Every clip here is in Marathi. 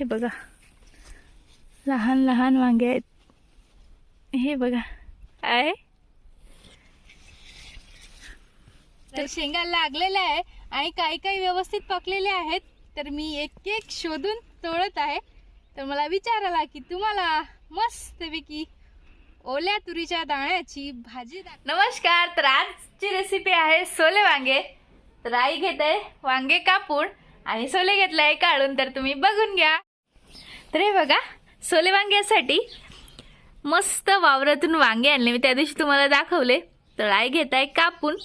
हे बघा. लहान लहान वांगे आहेत. हे बघा. आहे? तर शेंगा लागलेल्या आहे आणि काही काही व्यवस्थित पकलेले आहेत. तर मी एक एक शोधून तोडत आहे. तर मला विचाराला की तुम्हाला मस्तपैकी ओल्या तुरीच्या दाण्याची भाजी नमस्कार तर आजची रेसिपी आहे सोले वांगे. तर आई घेत आहे वांगे कापून आणि सोले घेतले आहे काढून तर तुम्ही बघून घ्या. तर हे बघा सोले वांग्यासाठी मस्त वावरातून वांगे आणले. मी त्या दिवशी तुम्हाला दाखवले. तर आई घेत आहे कापून.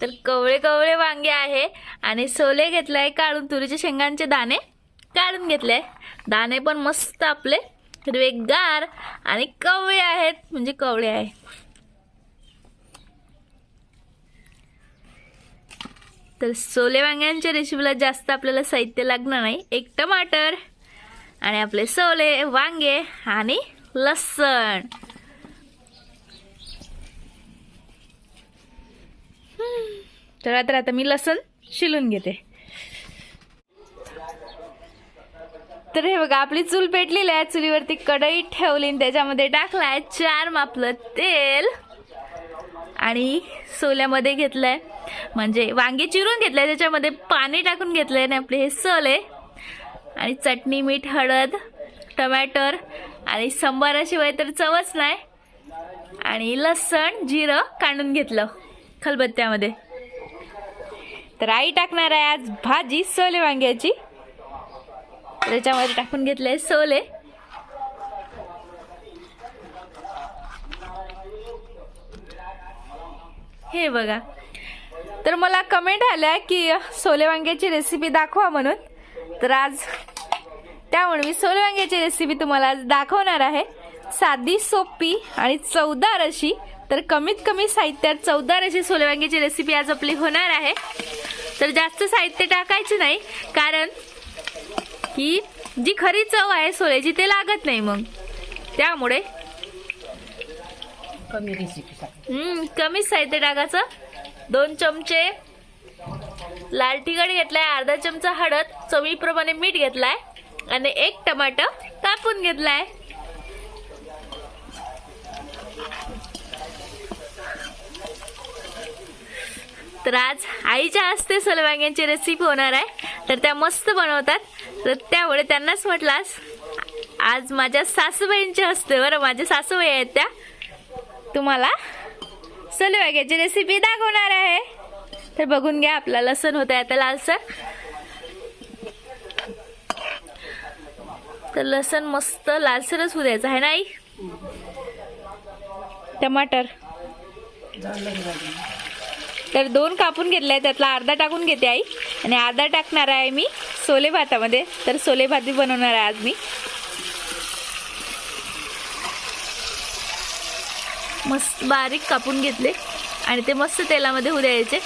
तर कवळे कवळे वांगे आहे. आणि सोले घेतलाय काढून तुरीच्या शेंगांचे दाणे काढून घेतले. दाणे पण मस्त आपले हिरवेगार आणि कवळे आहेत. म्हणजे कवळे आहे. तर सोले वांग्यांच्या रेसिपीला जास्त आपल्याला साहित्य लागणार नाही. एक टमाटर आणि आपले सोले वांगे आणि लसण. तर आता आता मी लसण शिलून घेते. तर हे बघा आपली चूल पेटलेली आहे. चुलीवरती कढई ठेवली त्याच्यामध्ये टाकलाय चार मापलं तेल आणि सोल्यामध्ये घेतलंय. म्हणजे वांगे चिरून घेतले त्याच्यामध्ये पाणी टाकून घेतले आणि आपले हे सोले आणि चटणी मीठ हळद टमॅटर आणि संबाराशिवाय तर चवच नाही. आणि लसण जिरं काढून घेतलं खलबत्त्यामध्ये. तर आई टाकणार आहे आज भाजी सोले वांग्याची. त्याच्यामध्ये टाकून घेतले सोले हे बघा. तर मला कमेंट आल्या की सोले वांग्याची रेसिपी दाखवा म्हणून. तर आज त्यामुळे मी सोले वांग्याची रेसिपी तुम्हाला आज दाखवणार आहे. साधी सोपी आणि चवदार अशी तर कमीत कमी साहित्यात चवदार अशी सोले वांग्याची रेसिपी आज आपली होणार आहे. तर जास्त साहित्य टाकायचे नाही कारण ही जी खरी चव आहे सोल्याची ते लागत नाही मग. त्यामुळे कमी रेसिपी कमीच साहित्य टाकायचं. दोन चमचे लाल तिखट घेतलाय अर्धा चमचा हळद चवीप्रमाणे मीठ घेतलाय आणि एक टमाटर कापून घेतलाय. तर आज आईच्या हस्ते सलवांग्यांची रेसिपी होणार आहे. तर त्या मस्त बनवतात. तर त्यामुळे त्यांनाच म्हटलास आज माझ्या सासूबाईंच्या हस्ते बरं माझ्या सासूबाई आहेत त्या. तुम्हाला सलवाग्याची रेसिपी दाखवणार आहे. तर बघून घ्या आपला लसण होत आहे आता लालसर तर लसण मस्त लालसरच होऊ द्यायचं आहे ना आई? टमाटर. तर दोन कापून घेतले आहे त्यातला अर्धा टाकून घेते आई. आणि अर्धा टाकणार आहे मी सोले भातामध्ये. तर सोले भात बनवणार आहे आज मी. मस्त बारीक कापून घेतले आणि ते मस्त तेलामध्ये होऊ द्यायचे.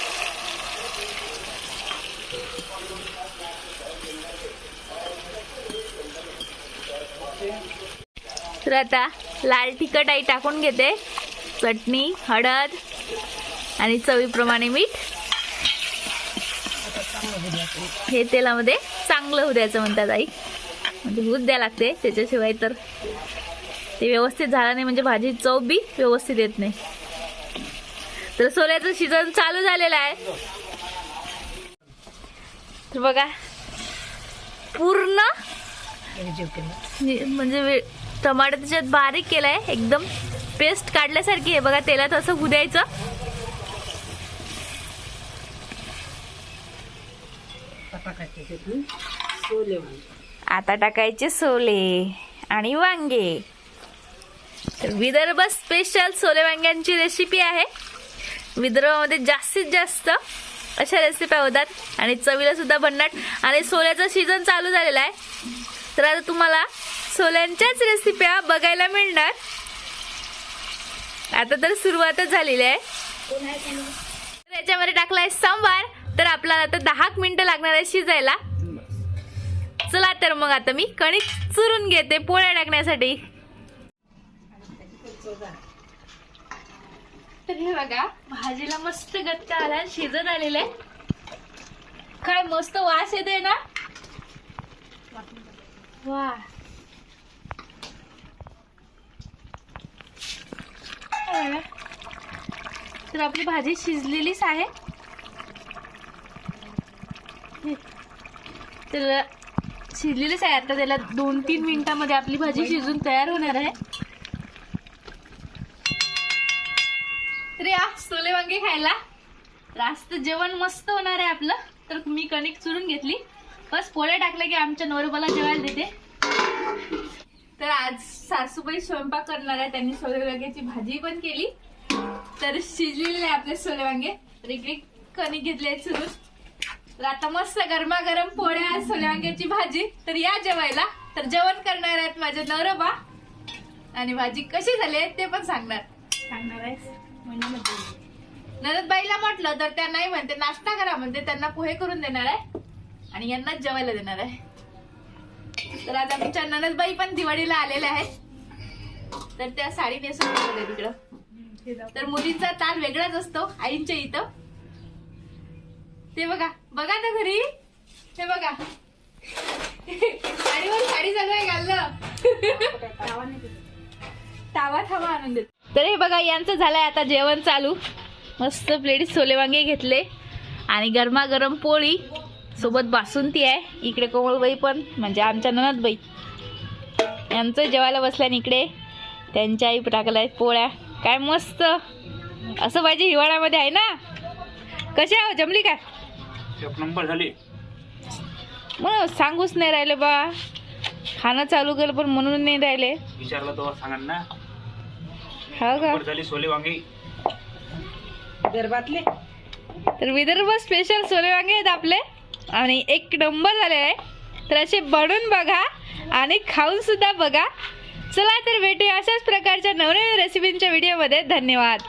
तर आता लाल तिखट आई टाकून घेते. चटणी हळद आणि चवीप्रमाणे मीठ. हे तेलामध्ये चांगलं होऊ द्यायचं म्हणतात आई. म्हणजे होऊच द्या लागते त्याच्याशिवाय तर. ते व्यवस्थित झालं नाही म्हणजे भाजी चव बी व्यवस्थित येत नाही. तर सोल्याचं सीझन चालू झालेलं आहे. तर बघा पूर्ण म्हणजे टमाटर त्याच्यात बारीक केलाय एकदम पेस्ट काढल्यासारखी आहे. बघा तेलात असं होऊ द्यायचं सोले आता टाकायचे सोले आणि वांगे. विदर्भ स्पेशल सोले वांग्यांची रेसिपी आहे. विदर्भामध्ये जास्तीत जास्त अशा रेसिप्या होतात. आणि चवीला सुद्धा भन्नाट. आणि सोल्याचं सीझन चालू झालेला आहे. तर आता तुम्हाला सोल्यांच्याच रेसिप्या बघायला मिळणार. आता तर सुरुवातच झालेली आहे. तर याच्यामध्ये टाकलाय सांबार. तर आपल्याला आता दहा मिनिटं लागणार आहे शिजायला. चला तर मग आता मी कणिक चुरून घेते पोळ्या टाकण्यासाठी. तर हे बघा भाजीला मस्त गत्ता आला शिजत आलेला आहे. काय मस्त वास येते ना? वा. तर आपली भाजी शिजलेलीच आहे. तर शिजलेलीच आहे. आता त्याला दोन तीन मिनिटामध्ये आपली भाजी शिजून तयार होणार आहे तर या सोले वांगे खायला. रास्त जेवण मस्त होणार आहे आपलं. तर मी कणिक चुरून घेतली. बस पोळ्या टाकल्या की आमच्या नवरबाला जेवायला देते. तर आज सासूबाई स्वयंपाक करणार आहे त्यांनी सोले वांग्याची भाजी पण केली. तर शिजलेले आहे आपले सोले वांगे. तर इकडे कणिक घेतले चुरून. तर आता मस्त गरमागरम पोळ्या सोले वांग्याची भाजी. तर या जेवायला. तर जेवण करणार आहेत माझे नवरबा. आणि भाजी कशी झाली आहे ते पण सांगणार. सांगणार आहे ननदबाईला म्हटलं तर त्या नाही म्हणते नाश्ता करा म्हणते त्यांना पोहे करून देणार आहे आणि यांनाच जेवायला देणार आहे. तर आज आमच्या ननदबाई पण दिवाळीला आलेल्या आहेत. तर त्या साडी नेसून तिकडं तर मुलींचा ताल वेगळाच असतो आईंच्या इथं. ते बघा बघा ना घरी. ते बघा. साडीवर साडी आहे घालणं. तावा थावा आणून देत. तर हे बघा यांचं झालंय आता जेवण चालू. मस्त प्लेटीत सोले वांगे घेतले. आणि गरमागरम पोळी सोबत बासुंती आहे. इकडे कोमलबाई पण म्हणजे आमच्या ननदबाई यांचं जेवायला बसल्याने इकडे त्यांच्या आई टाकल्या आहेत पोळ्या. काय मस्त. असं पाहिजे हिवाळ्यामध्ये आहे ना? कशी आहे हो, जमली काय नंबर झाली. मग सांगूच नाही राहिले बा. खाणं चालू केलं पण म्हणून नाही राहिले. विचारलं तेव्हा सांगा ना. हो का? झाली सोले वांगी. विदर्भातले? तर विदर्भ स्पेशल सोले वांगे आहेत आपले. आणि एक नंबर झाले आहे. तर असे बनवून बघा आणि खाऊन सुद्धा बघा. चला तर भेटूया अशाच प्रकारच्या नवनवीन रेसिपींच्या व्हिडिओमध्ये धन्यवाद.